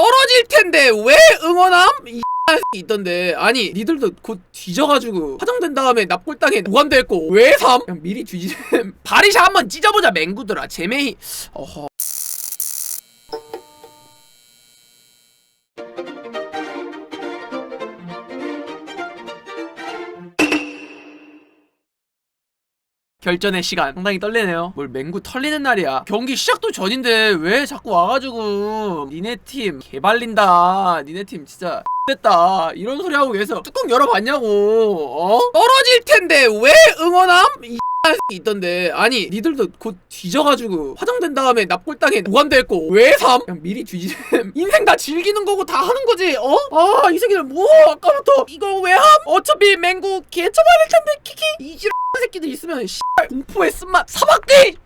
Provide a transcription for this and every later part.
떨어질 텐데 왜 응원함? 이 있던데. 아니 니들도 곧 뒤져가지고 파정된 다음에 납골당에 무한됐고 왜 삼? 그냥 미리 뒤지셈 바리샤 한번 찢어보자 맹구들아. 제메이 어허 결전의 시간. 상당히 떨리네요. 뭘 맹구 털리는 날이야. 경기 시작도 전인데 왜 자꾸 와가지고. 니네 팀 개발린다. 니네 팀 진짜 됐다. 이런 소리 하고 계서 뚜껑 열어봤냐고. 어? 떨어질 텐데 왜 응원함? 이 있던데 아니 니들도 곧 뒤져가지고 화정된 다음에 납골당에 무한됐고 왜 삼? 그냥 미리 뒤지셈 인생 다 즐기는 거고 다 하는 거지 어? 아이 새끼들 뭐 아까부터 이거 왜 함? 어차피 맹구 개처벌일 텐데 키키 이 지랄 새끼들 있으면 씨발 공포의 쓴맛 사박기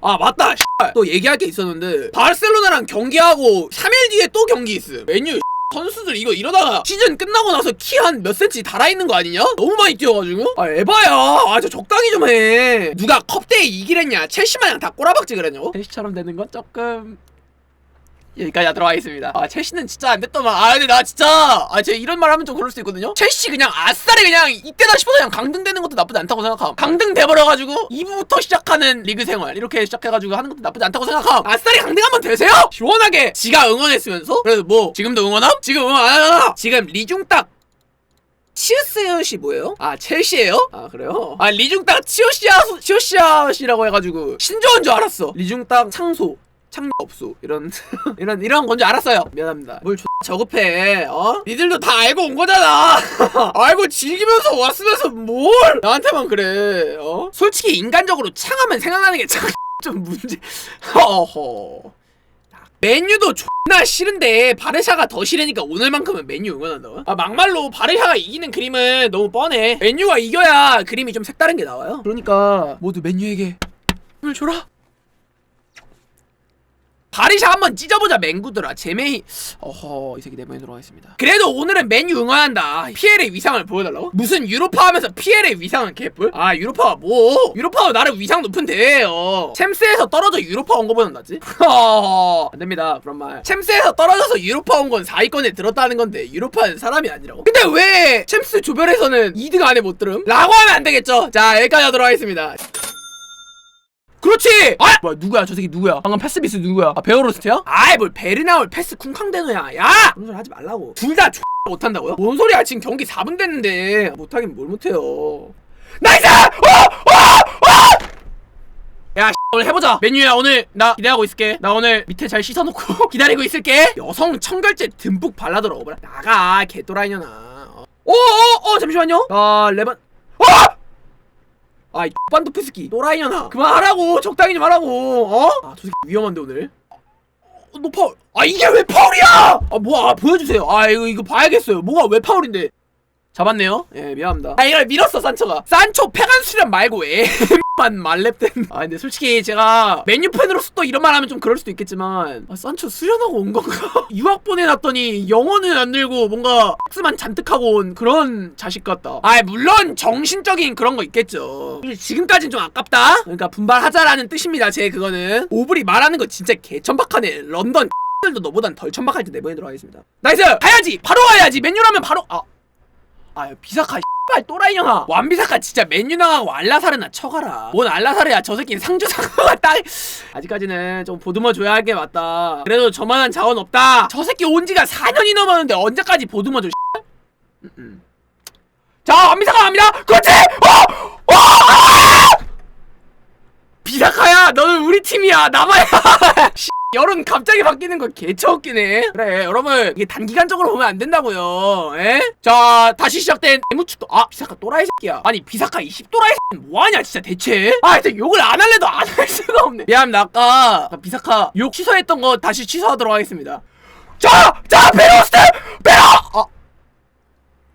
아 맞다 또 얘기할 게 있었는데 바르셀로나랑 경기하고 3일 뒤에 또 경기 있어 메뉴 선수들 이거 이러다가 시즌 끝나고 나서 키 한 몇 센치 달아있는 거 아니냐? 너무 많이 뛰어가지고 아 에바야 아 저 적당히 좀 해 누가 컵대에 이기랬냐 첼시 마냥 다 꼬라박지 그랬냐고? 첼시처럼 되는 건 조금 여기까지 하도록 하겠습니다. 아 첼시는 진짜 안 됐더만 아 근데 나 진짜! 아 제가 이런 말 하면 좀 그럴 수 있거든요? 첼시 그냥 아싸리 그냥 이때다 싶어서 그냥 강등되는 것도 나쁘지 않다고 생각함. 강등 돼버려가지고 2부부터 시작하는 리그 생활 이렇게 시작해가지고 하는 것도 나쁘지 않다고 생각함. 아싸리 강등 한번 되세요! 시원하게 지가 응원했으면서? 그래도 뭐 지금도 응원함? 지금 응원 안 하잖아 지금 리중딱 치우스시 뭐예요? 아 첼시예요? 아 그래요? 아 리중딱 치오시아 치오시아시라고 해가지고 신조어인 줄 알았어. 리중딱 창소 창업소 이런 이런 이런 건 줄 알았어요. 미안합니다. 뭘 X 저급해. 어? 니들도 다 알고 온 거잖아. 알고 즐기면서 왔으면서 뭘? 나한테만 그래. 어? 솔직히 인간적으로 창하면 생각나는 게 참 좀 문제. 어허. 맨유도 존나 싫은데 바르샤가 더 싫으니까 오늘만큼은 맨유 응원한다고? 아 막말로 바르샤가 이기는 그림은 너무 뻔해. 맨유가 이겨야 그림이 좀 색다른 게 나와요. 그러니까 모두 맨유에게 힘을 줘라 바리샤 한번 찢어보자 맹구들아. 제메이 어허 이 새끼 내보내도록 하겠습니다. 그래도 오늘은 맨유 응원한다. 피엘의 위상을 보여달라고? 무슨 유로파 하면서 피엘의 위상은 개뿔? 아 유로파가 뭐? 유로파가 나름 위상 높은데 어. 챔스에서 떨어져 유로파 온 거보단 낫지? 허허. 안됩니다 그런 말. 챔스에서 떨어져서 유로파 온 건 4위권에 들었다는 건데 유로파는 사람이 아니라고. 근데 왜 챔스 조별에서는 2등 안에 못 들음? 라고 하면 안 되겠죠? 자 여기까지 하도록 하겠습니다 그렇지! 아! 뭐야 누구야 저 새끼 누구야 방금 패스비스 누구야 아 베어로스트야? 아이 뭘 베르나울 패스 쿵쾅대노야 야! 그런 소리 하지 말라고 둘 다 못한다고요? 뭔 소리야 지금 경기 4분 됐는데 못하긴 뭘 못해요 나이스! 어! 어! 어! 야 오늘 해보자 메뉴야 오늘 나 기대하고 있을게 나 오늘 밑에 잘 씻어놓고 기다리고 있을게 여성 청결제 듬뿍 발라들어 오버라 나가 개또라이년아 어. 어어어 잠시만요 아 레반 어! 아이 반도 피스키. 또라이년아 그만하라고. 적당히 좀 하라고. 어? 아저 새끼 위험한데 오늘. 어, 너 파울. 아 이게 왜 파울이야! 아 뭐야 아, 보여주세요. 아 이거 이거 봐야겠어요. 뭐가 왜 파울인데. 잡았네요? 예 미안합니다. 아 이걸 밀었어 산초가. 산초 폐간 수련 말고 에 만 말렙된 아 근데 솔직히 제가 메뉴 팬으로서 또 이런 말 하면 좀 그럴 수도 있겠지만 아 산초 수련하고 온 건가? 유학 보내놨더니 영어는 안 늘고 뭔가 X만 잔뜩 하고 온 그런 자식 같다. 아 물론 정신적인 그런 거 있겠죠. 지금까진 좀 아깝다? 그러니까 분발하자라는 뜻입니다 제 그거는. 오블이 말하는 거 진짜 개천박하네. 런던 들도 너보단 덜 천박할 때 내보내도록 하겠습니다. 나이스! 가야지! 바로 가야지! 맨유라면 바로 아. 아 비사카 씨발 또라이년아 완비사카 진짜 맨유 나가고 알라사르나 쳐가라 뭔 알라사르야 저 새끼 상주상어가 딱 아직까지는 좀 보듬어 줘야 할 게 맞다 그래도 저만한 자원 없다 저 새끼 온 지가 4년이 넘었는데 언제까지 보듬어 줘 씨발? 음, 음. 자 완비사카 갑니다 그렇지 어! 어! 아! 비사카야 너는 우리 팀이야 남아야 씨, 여론 갑자기 바뀌는 거 개처웃기네. 그래 여러분 이게 단기간적으로 보면 안 된다고요. 에? 자 다시 시작된 대무축도 아 비사카 또라이 새끼야. 아니 비사카 20 또라이 새끼는 뭐하냐 진짜 대체? 아 진짜 욕을 안 할래도 안 할 수가 없네. 미안합니다 아까 비사카 욕 취소했던 거 다시 취소하도록 하겠습니다. 자 자 베로스트! 베로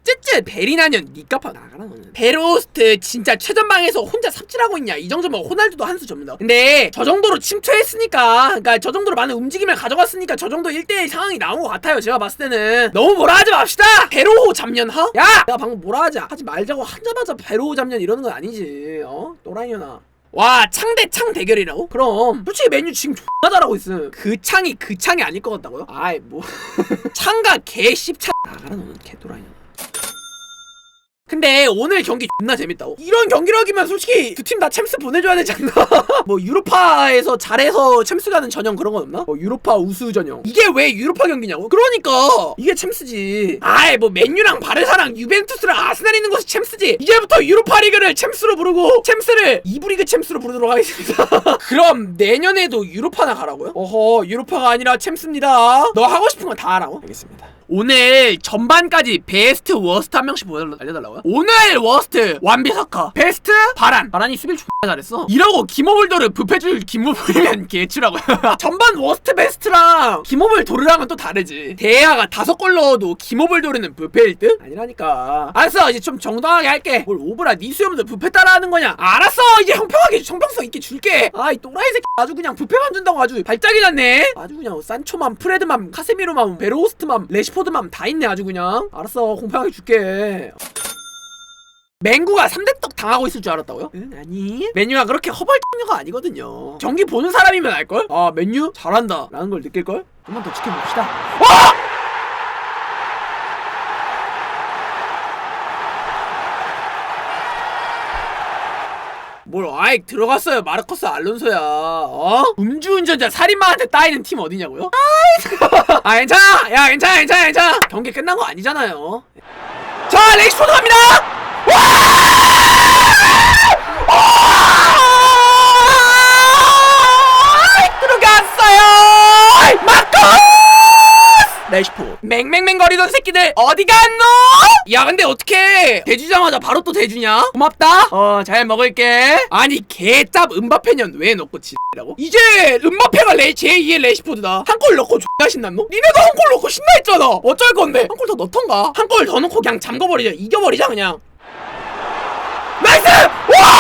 어. 쯔쯔 베리나년 니까파 나가라 너는 베로스트 진짜 최전방에서 혼자 삽질하고 있냐 이 정도면 호날두도 한 수 접니다 근데 저 정도로 침투했으니까 그러니까 저 정도로 많은 움직임을 가져갔으니까 저 정도 1대1 상황이 나온 것 같아요 제가 봤을 때는 너무 뭐라 하지 맙시다 베로호 잡년하? 야! 내가 방금 뭐라 하지 하지 말자고 하자마자 베로호 잡년 이러는 건 아니지 어? 또라이년아 와 창대 창 대결이라고? 그럼 솔직히 맨유 지금 존나 잘하고 있음 그 창이 그 창이 아닐 것 같다고요? 아이 뭐 창과 개 씹창 나가라 너는 개도라이냐 근데 오늘 경기 존나 재밌다고 이런 경기력이면 솔직히 두 팀 다 챔스 보내줘야 되지 않나 뭐 유로파에서 잘해서 챔스 가는 전형 그런 건 없나? 뭐 유로파 우수 전형 이게 왜 유로파 경기냐고? 그러니까 이게 챔스지 아이 뭐 맨유랑 바르사랑 유벤투스랑 아스날 있는 곳이 챔스지 이제부터 유로파 리그를 챔스로 부르고 챔스를 이부 리그 챔스로 부르도록 하겠습니다 그럼 내년에도 유로파나 가라고요? 어허 유로파가 아니라 챔스입니다 너 하고 싶은 건다 하라고? 알겠습니다 오늘 전반까지 베스트 워스트 한 명씩 알려달라고요? 오늘 워스트 완비사카 베스트 바란. 바란이 수비를 존나 잘했어. 이러고 김호불도를 뷔페줄 김호불이면 개추라고요. 전반 워스트 베스트랑 김호불 도르랑은 또 다르지. 대야가 다섯 골 넣어도 김호불 도르는 뷔페 1등? 아니라니까. 알았어 이제 좀 정당하게 할게. 뭘 오브라 니 수염도 뷔페 따라하는 거냐? 알았어 이제 형평하게 형평성 있게 줄게. 아 이 또라이 새끼 아주 그냥 뷔페만 준다고 아주 발작이 났네. 아주 그냥 산초맘 프레드맘 카세미로맘 베로호스트맘 레시 포드맘 다 있네 아주 그냥 알았어 공평하게 줄게 맹구가 3대떡 당하고 있을 줄 알았다고요? 응 아니 맨유가 그렇게 허벌떡녀가 아니거든요 경기 보는 사람이면 알걸? 아 맨유 잘한다 라는 걸 느낄걸? 좀만 더 지켜봅시다 와! 뭘 아이 들어갔어요. 마르코스 알론소야. 어? 음주운전자 살인마한테 따이는 팀 어디냐고요? 아 괜찮아. 야 괜찮아 괜찮아 괜찮아. 경기 끝난 거 아니잖아요. 자 렉스포드 갑니다. 와! 들어갔어요 레시포 맹맹맹 거리던 새끼들 어디 갔노? 야 근데 어떻게 대주자마자 바로 또 대주냐? 고맙다 어 잘 먹을게 아니 개짭 은바페년 왜 넣고 지라고? 이제 은바페가 레, 제2의 레시포드다 한 골 넣고 존나 신났노? 니네도 한 골 넣고 신나했잖아 어쩔 건데 한 골 더 넣던가 한 골 더 넣고 그냥 잠궈버리자 이겨버리자 그냥 나이스! 와!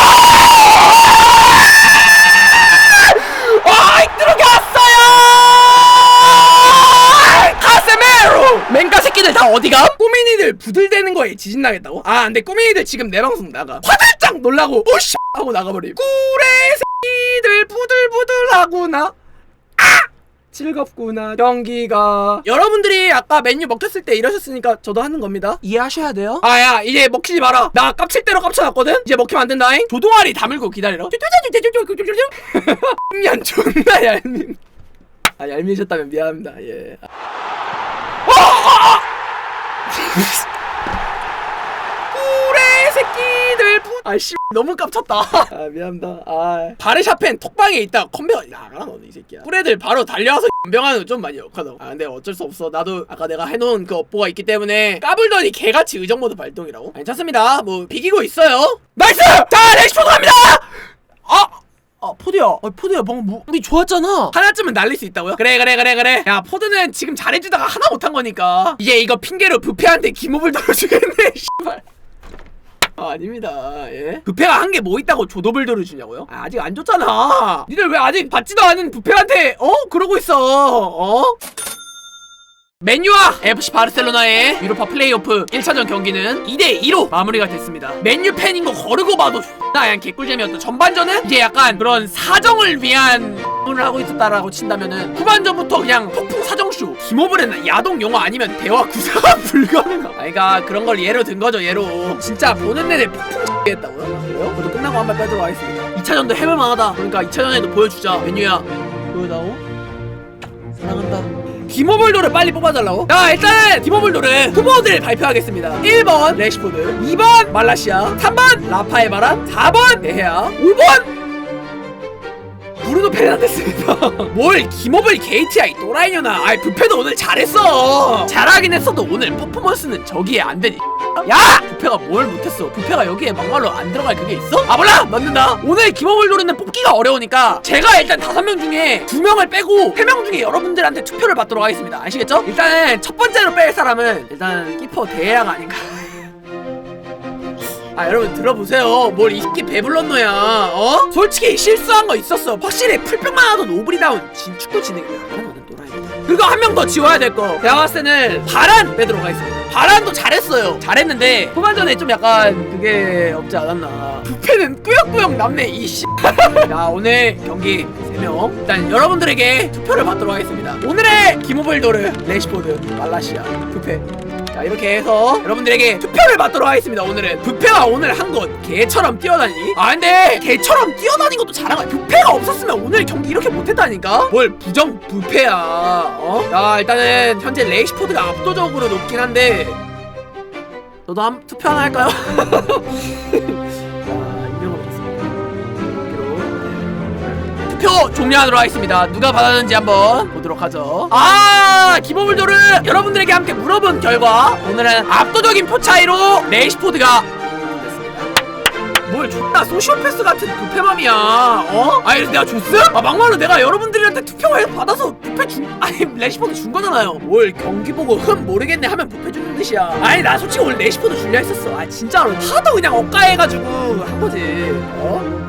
어디가? 꼬민이들 부들대는 거에 지진나겠다고? 아 근데 꼬민이들 지금 내 방송 나가. 화들짝 놀라고 오씨 하고 나가버림. 꿀의 새끼들 부들부들하구나. 아! 즐겁구나 경기가. 여러분들이 아까 메뉴 먹혔을 때 이러셨으니까 저도 하는 겁니다. 이해하셔야 돼요? 아야 이제 먹히지 마라. 나 깝칠 대로 깝쳐놨거든? 이제 먹히면 안 된다잉? 조동아리 다물고 기다리라. 년 존나 얄밉. 아 얄미우셨다면 미안합니다. 예 꿀의 새끼들 부... 아씨 너무 깝쳤다. 아 미안합니다. 아. 바르샤펜 톡방에 있다. 컴배가 나가라 너는 이 새끼야. 꿀애들 바로 달려와서 연병하는 거좀 많이 역하다고 아 근데 어쩔 수 없어. 나도 아까 내가 해놓은 그 업보가 있기 때문에 까불더니 개같이 의정모드 발동이라고? 괜찮습니다. 뭐 비기고 있어요. 나이스! 자 렉시포드 갑니다! 아 아 포드야 아, 포드야 방금 뭐 우리 좋았잖아 하나쯤은 날릴 수 있다고요? 그래 그래 그래 그래 야 포드는 지금 잘해주다가 하나 못한 거니까 이제 이거 핑계로 부페한테 기목을 들어주겠네 씨발 아, 아닙니다. 예. 부페가 한 게 뭐 있다고 조도블 들어주냐고요? 아, 아직 안 줬잖아. 니들 왜 아직 받지도 않은 부페한테 어 그러고 있어? 어? 맨유와 FC 바르셀로나의 유로파 플레이오프 1차전 경기는 2대2로 마무리가 됐습니다. 맨유 팬인 거 거르고 봐도 그냥 개꿀잼이었던 전반전은 이제 약간 그런 사정을 위한 을 하고 있었다라고 친다면은 후반전부터 그냥 폭풍 사정쇼 김호블은 야동 용어 아니면 대화 구사가 불가능함 아이가 그런 걸 예로 든 거죠 예로. 진짜 보는 내내 폭풍 했다고요? 아, 그래요? 저도 끝나고 한 발 빼도록 하겠습니다. 2차전도 해볼 만하다. 그러니까 2차전에도 보여주자. 맨유야 보여다오? 사랑한다 디모블도를 빨리 뽑아달라고? 자 일단은 디모블도를 후보들 발표하겠습니다. 1번 레시포드. 2번 말라시아. 3번 라파엘 바람 4번 데헤아. 5번 브루노 페르난데스입니다 뭘 김호블 게이트야 이 또라이녀나 아이 부페도 오늘 잘했어 잘하긴 했어도 오늘 퍼포먼스는 저기에 안 되니 야! 부페가 뭘 못했어 부페가 여기에 막말로 안 들어갈 그게 있어? 아 몰라! 넣는다 오늘 김호블 노리는 뽑기가 어려우니까 제가 일단 다섯 명 중에 두 명을 빼고 세 명 중에 여러분들한테 투표를 받도록 하겠습니다 아시겠죠? 일단은 첫 번째로 뺄 사람은 일단 키퍼 대야가 아닌가 아 여러분 들어보세요 뭘 이 새끼 배불렀노야 어? 솔직히 실수한 거 있었어 확실히 풀병만 하던 오브리다운 진 축구 진행이야 너는 또라이다 그리고 한 명 더 지워야 될 거. 제가 봤을 때는 바란 빼도록 하겠습니다. 바란도 잘했어요. 잘했는데 후반전에 좀 약간 그게 없지 않았나. 부패는 꾸역꾸역 남네 이 씨. 자 오늘 경기 3명 일단 여러분들에게 투표를 받도록 하겠습니다. 오늘의 기모빌도르 레시포드 말라시아 부패. 자 이렇게 해서 여러분들에게 투표를 받도록 하겠습니다 오늘은 부패가 오늘 한 것 개처럼 뛰어다니 아 근데 개처럼 뛰어다닌 것도 잘한 거야 부패가 없었으면 오늘 경기 이렇게 못했다니까 뭘 부정 부패야 어? 자 일단은 현재 레이시포드가 압도적으로 높긴 한데 너도 한 투표 하나 할까요? 종료하도록 하겠습니다. 누가 받았는지 한번 보도록 하죠. 아, 기모블도르 여러분들에게 함께 물어본 결과 오늘은 압도적인 표 차이로 레이시포드가. 뭘 존나 소시오패스 같은 부패맘이야 어? 아니 내가 줬어? 아 막말로 내가 여러분들한테 투표를 받아서 부패 준 아니 레시포드 준 거잖아요 뭘 경기 보고 흠 모르겠네 하면 부패 주는 뜻이야 아니 나 솔직히 오늘 레시포드 줄려 했었어 아 진짜로 하도 그냥 억까해가지고 한 거지 어?